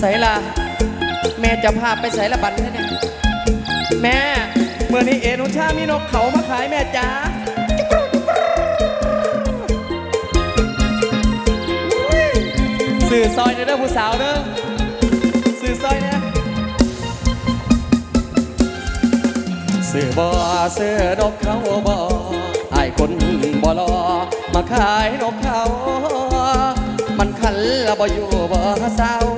ใส่ละแม่จะพาไปใส่ละบันเนี่ยแม่เมื่อนี้เอนุชามีนกเขามาขายแม่จ๋าสื่อซอยเด้อผู้สาวเด้อสื่อซอยเนี่ยสื่อบ่สื่อนกเขาบ่ไอ้คนบ่รอมาขายนกเขา มันคันละบ่อยู่บ่เศร้ามันคันละ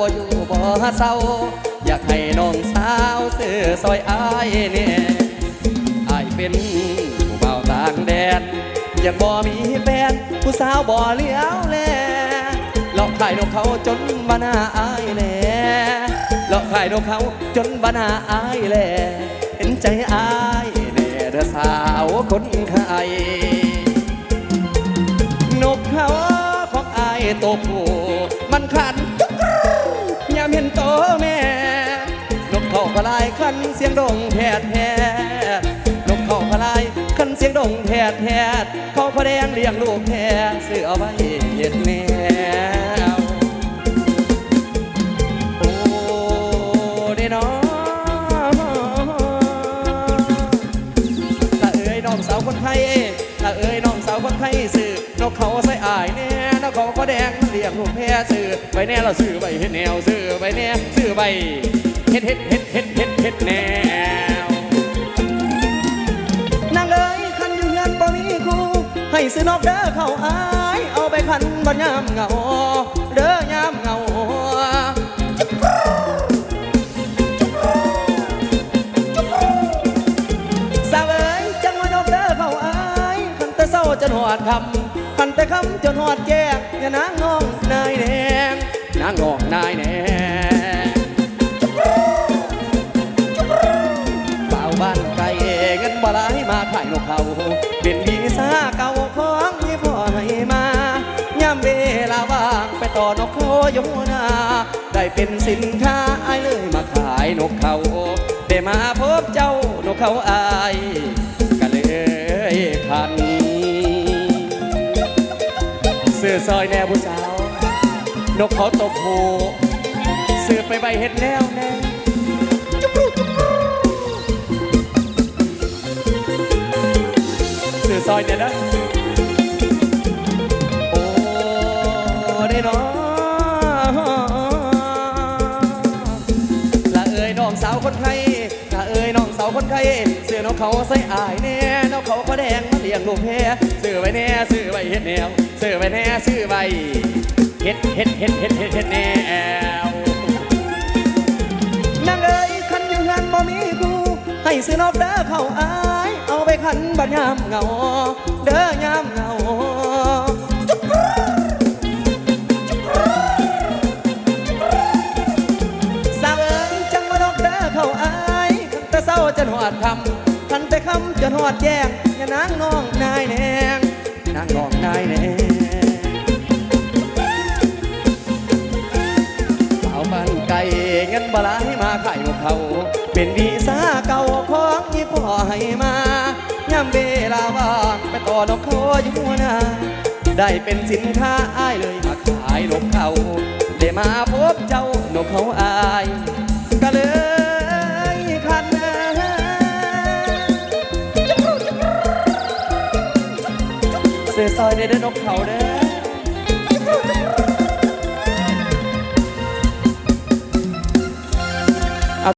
บ่อยู่บ่เศร้า อยากให้น้องสาวซื้อซอยอายเนี่ยอายเป็นผู้เบาวต่างแดนยังบ่มีแฟนผู้สาวบ่เลี้ยวแลหลอกขายนกเขาจนบานาอายแลหลอกขายนกเขาจนบานาอายแลเห็นใจอายแน่เด้อสาวคนไทยนกเขาของอายตัวผู้มันขัน แม่นกเขาพลายขันเสียงดงแผดแผดนกเขาพลายขันเสียงดงแผดแผดเขาพะแดงเลี้ยงลูกแพรเสือเอาไว้เย็ดแนวโอ้เด้น้องละเอ้ยน้องสาวคนไทยละเอ้ยน้องสาวคนไทยสื่อนกเขาใส่อายแน่นกเขาก็แดงียกลูกแพรสื่อใบแน่เราสื่อใบเฮ็ดแนวสื่อใบแน่สื่อใบเฮ็ดเฮ็ดเฮ็ดเฮ็ดเฮ็ดเฮ็ดแนวนางเอ้ยคันอยู่เงินบ่มีคู่ให้ซื้อนกเด้อเข้าอายเอาไปคันบัดยามเหงาเด้อยามเหงาสาวเอ๋ยจังว่านกเด้อเข้าอายคันแต่เศร้าจนหอดคำ คำจนหอดแยกอย่านางงองนายแดงนางงองนายแดงเป่าบ้านไก่เงินบ่หลายมาขายนกเขาเป็นวีซ่าเก่าของยี่พ่อให้มาย่ำเวลาว่างไปต่อนกเขาอยู่นา ได้เป็นสินค้าไอายเลยมาขายนกเขาได้มาพบเจ้านกเขาอายก็เลยคัน ซอยแนวผู้สาว นกเขาตบหูเสือไปใบเห็ดแล้วแน่จุกรูจุกรูเสือซอยเนี่ยนะ โอ้ได้เนาะละเอ้ยน้องสาวคนไทย น้องสาวคนไทยเสื้อนอกเขาใส่อายแน่นกเขาเขาแดงมาเลี้ยงลูกแพรซื้อไว้แน่ซื้อไว้เฮ็ดแนวซื้อไว้แน่ซื้อไว้เฮ็ดเฮ็ดเฮ็ดเฮ็ดเฮ็ดเฮ็ดแนวนางเอ้ยคันอยู่งานบ่มีคู่ให้ซื้อนอกเด้อเข้าอายเอาไปขันบัดยามเหงา เด้อยามเหงาสาวเอ๋ยจังมานอกเด้อเข้าอาย เศร้าจนหอดคำคันแต่คำจนหอดแยงอย่านางงองนายแนงนางงองนายแนงสาวบ้านไก่เงินบลายมาไขายนกเขา เป็นวีซ่าเก่าของยี่พ่อให้มาย่ำเวลาว่างไปต่อนกเขาอยู่หัวนาได้เป็นสินค้าอ้ายเลยมาขายนกเขาได้มาพบเจ้านกเขาอาย ซอยในเด้อนกเขาเด้อ